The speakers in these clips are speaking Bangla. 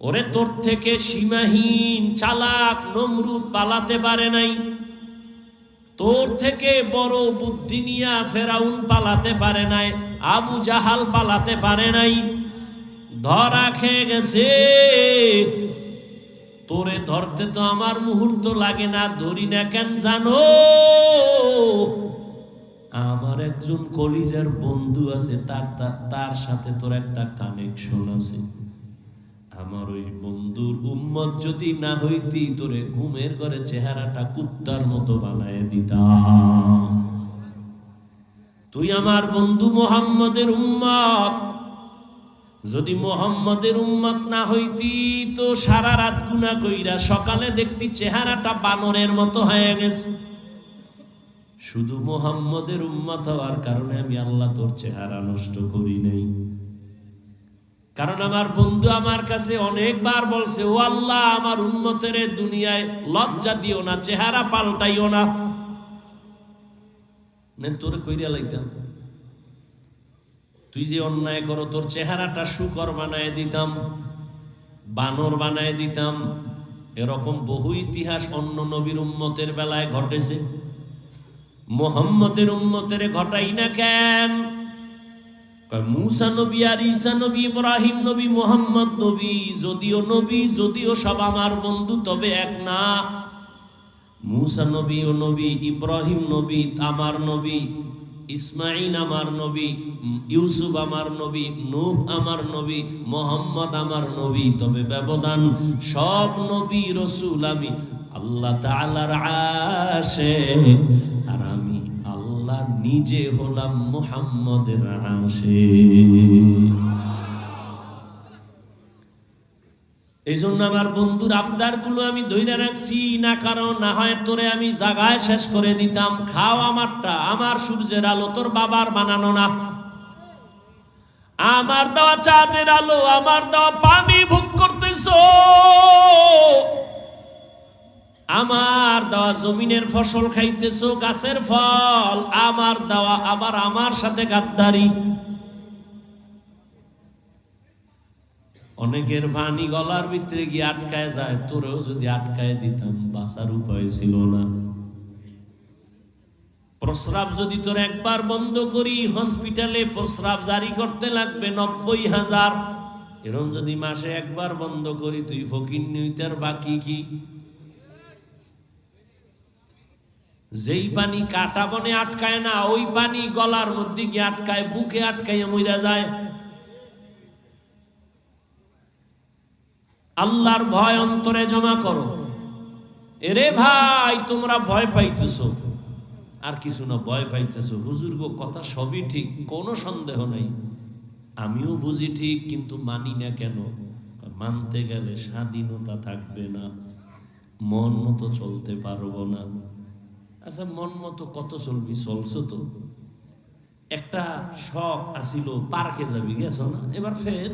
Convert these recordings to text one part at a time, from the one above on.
ওরে তোর থেকে সীমাহীন চালাক নমরুদ পালাতে পারে নাই। তোর থেকে বড় বুদ্ধি নিয়া ফেরাউন পালাতে পারে নাই, আবু জাহাল পালাতে পারে নাই। ধরা খেয়ে গেছে। তোরে ধরতে তো আমার মুহূর্ত লাগে না, ধরি না কেন জানো? আমার একজন কলিজার বন্ধু আছে, তার তার- সাথে তোর একটা কানেকশন আছে। আমার ওই বন্ধুর উম্মত যদি না হইতি, তোরে ঘুমের ঘরে চেহারাটা কুত্তার মতো বানায় দিতাম। তুই আমার বন্ধু মোহাম্মদের উম্মত। যদি মোহাম্মদের উম্মত না হইতি, তো সারা রাত গুনা কইরা সকালে দেখতি চেহারাটা বানরের মতো হয়ে গেছে। শুধু মোহাম্মদের উম্মত হওয়ার কারণে আমি আল্লাহ তোর চেহারা নষ্ট করি নাই। কারণ আমার বন্ধু আমার কাছে অনেকবার বলছে, ও আল্লাহ, আমার উন্মতের দুনিয়ায় লজ্জা দিও না, চেহারা পাল্টাইও না, তোরে কইরা লাইতাম। তুই যে অন্যায় করো, তোর চেহারাটা শুকর বানায় দিতাম, বানর বানায় দিতাম। এরকম বহু ইতিহাস অন্য নবীর উম্মতের বেলায় ঘটেছে। মোহাম্মদের উম্মতের ঘটাই না কেন? মুসা নবী আর ঈসা নবী, ইব্রাহিম নবী, মোহাম্মদ নবী, যদিও নবী, যদিও সব আমার বন্ধু, তবে এক না। মুসা নবী ও নবী, ইব্রাহিম নবী আমার নবী ইসমাইল আমার নবী, ইউসুফ আমার নবী, নূহ আমার নবী, মোহাম্মদ আমার নবী, তবে ব্যবধান সব নবী রসুল আমি আল্লাহ তাআলার আশে। আর আমি নিজে হলাম মুহাম্মদের আশে এই জন্য আমার বন্ধুর আবদারগুলো আমি ধৈর্য রাখছি, না কারণ, না হয় তোরে আমি জাগায় শেষ করে দিতাম। খাও আমারটা, আমার সূর্যের আলো তোর বাবার বানানো না। আমার দেওয়া চাঁদের আলো, আমার দেওয়া পানি ভোগ করতেছ। আমার দেওয়া জমিনের ফসল খাইতেছো, গাছের ফল, আমার দেওয়া আবার আমার সাথে গাদ্দারি। অনেকের পানি গলার ভিতরে গিয়ে আটকায় যায়, তোরেও যদি আটকায় দিতাম, বাঁচার উপায় ছিল না। প্রস্রাব যদি তোর একবার বন্ধ করি, হসপিটালে প্রস্রাব জারি করতে লাগবে নব্বই হাজার। এরম যদি মাসে একবার বন্ধ করি, তুই ফকির নিউতার বাকি কি? যেই পানি কাটা বনে আটকায় না, ওই পানি গলার মধ্যে গিয়ে আটকায়, বুকে আটকাইয়া মইরা যায়। আল্লাহর ভয় অন্তরে জমা করো। এরে ভাই, তোমরা ভয় পাইতেছো। আর কিছু না, ভয় পাইতেছো। হুজুর গো কথা সবই ঠিক, কোনো সন্দেহ নাই। আমিও বুঝি ঠিক, কিন্তু মানি না কেন? মানতে গেলে স্বাধীনতা থাকবে না। মন মতো চলতে পারব না। আচ্ছা মন মতো কত চলবি? চলছো তো। একটা শখ আসিল পার্কে যাবি, গেছো না? এবার ফের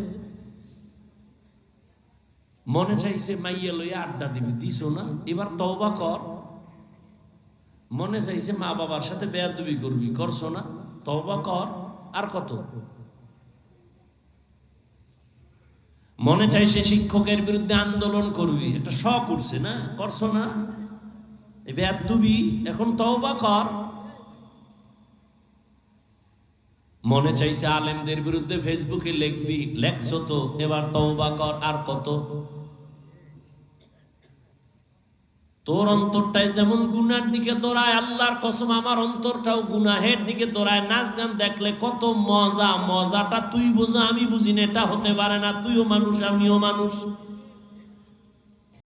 মনে চাইছে, মাইয়া লইয়া আড্ডা দিবি দিস না? এবার তওবা কর। মনে চাইছে, মা বাবার সাথে বেয়াদবি করবি, করছ না? তওবা কর, আর কত? মনে চাইছে, শিক্ষকের বিরুদ্ধে আন্দোলন করবি। এটা শখ উঠছে না? করছ না? এই বেয়াদবি এখন তওবা কর। মনে চাইছে আলেমদের বিরুদ্ধে ফেসবুকে লিখবি, লেখছো তো, এবার তওবা কর, আর কত? তোর অন্তরটাই যেমন গুনার দিকে দৌড়ায়, আল্লাহর কসম আমার অন্তরটাও গুনাহের দিকে দৌড়ায়। নাচ গান দেখলে কত মজা, মজাটা তুই বোঝা, আমি বুঝি না এটা হতে পারে না, তুইও মানুষ, আমিও মানুষ।